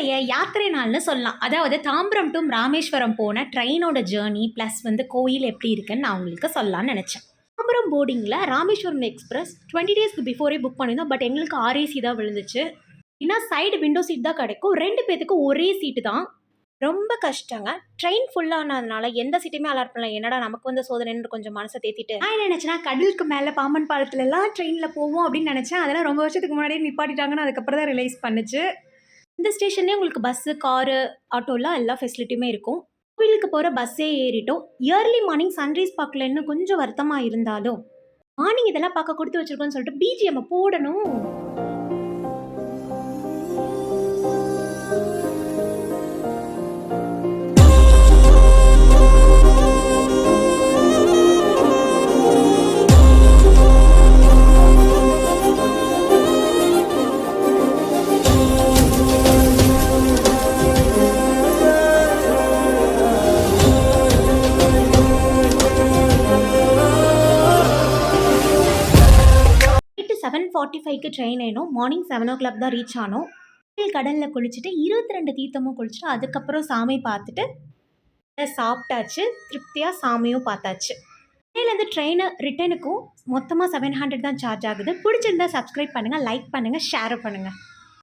என்னுடைய யாத்திரை நாள்னு சொல்லலாம். அதாவது தாம்பரம் டு ராமேஸ்வரம் போன ட்ரெயினோட ஜேர்னி ப்ளஸ் வந்து கோயில் எப்படி இருக்குன்னு நான் உங்களுக்கு சொல்லலாம்னு நினச்சேன். தாம்பரம் போர்டிங்கில் ராமேஸ்வரம் எக்ஸ்பிரஸ் டுவெண்ட்டி டேஸ்க்கு பிஃபோரே புக் பண்ணியிருந்தோம். பட் எங்களுக்கு ஆர்ஏசி தான் விழுந்துச்சு. ஏன்னா சைடு விண்டோ சீட் தான் கிடைக்கும். ரெண்டு பேத்துக்கு ஒரே சீட்டு தான். ரொம்ப கஷ்டங்க. ட்ரெயின் ஃபுல்லானதுனால எந்த சீட்டுமே அலர்ட் பண்ணல. என்னடா நமக்கு வந்த சோதனைன்னு கொஞ்சம் மனசை தேத்திட்டு. நான் என்ன நினச்சேன்னா கடலுக்கு மேலே பாம்பன் பாலத்துல எல்லாம் ட்ரெயினில் போவோம் அப்படின்னு நினச்சேன். அதெல்லாம் ரொம்ப வருஷத்துக்கு முன்னாடியே நிப்பாட்டிட்டாங்கன்னு அதுக்கப்புறம் தான் ரிலைஸ் பண்ணுச்சு. இந்த ஸ்டேஷன்லேயே உங்களுக்கு பஸ்ஸு காரு ஆட்டோலாம் எல்லா ஃபெசிலிட்டியுமே இருக்கும். கோவிலுக்கு போகிற பஸ்ஸே ஏறிட்டோம். இயர்லி மார்னிங் சன்ரைஸ் பார்க்கலன்னு கொஞ்சம் வருத்தமாக இருந்தாலும் மார்னிங் இதெல்லாம் பார்க்க கொடுத்து வச்சுருக்கோன்னு சொல்லிட்டு பிஜிஎம்மை போடணும். செவன் ஃபார்ட்டி ஃபைவ்க்கு ட்ரெயின் ஏனும் மார்னிங் செவன் ஓ கிளாக் தான் ரீச் ஆனோம். கடலில் குளிச்சுட்டு இருபத்தி ரெண்டு தீர்த்தமும் குளிச்சுட்டு அதுக்கப்புறம் சாமி பார்த்துட்டு சாப்பிட்டாச்சு. திருப்தியாக சாமியும் பார்த்தாச்சு. இருந்து ட்ரெயினை ரிட்டனுக்கும் மொத்தமாக செவன் ஹண்ட்ரட் தான் சார்ஜ் ஆகுது. பிடிச்சிருந்தா சப்ஸ்கிரைப் பண்ணுங்கள் லைக் பண்ணுங்கள் ஷேர் பண்ணுங்கள்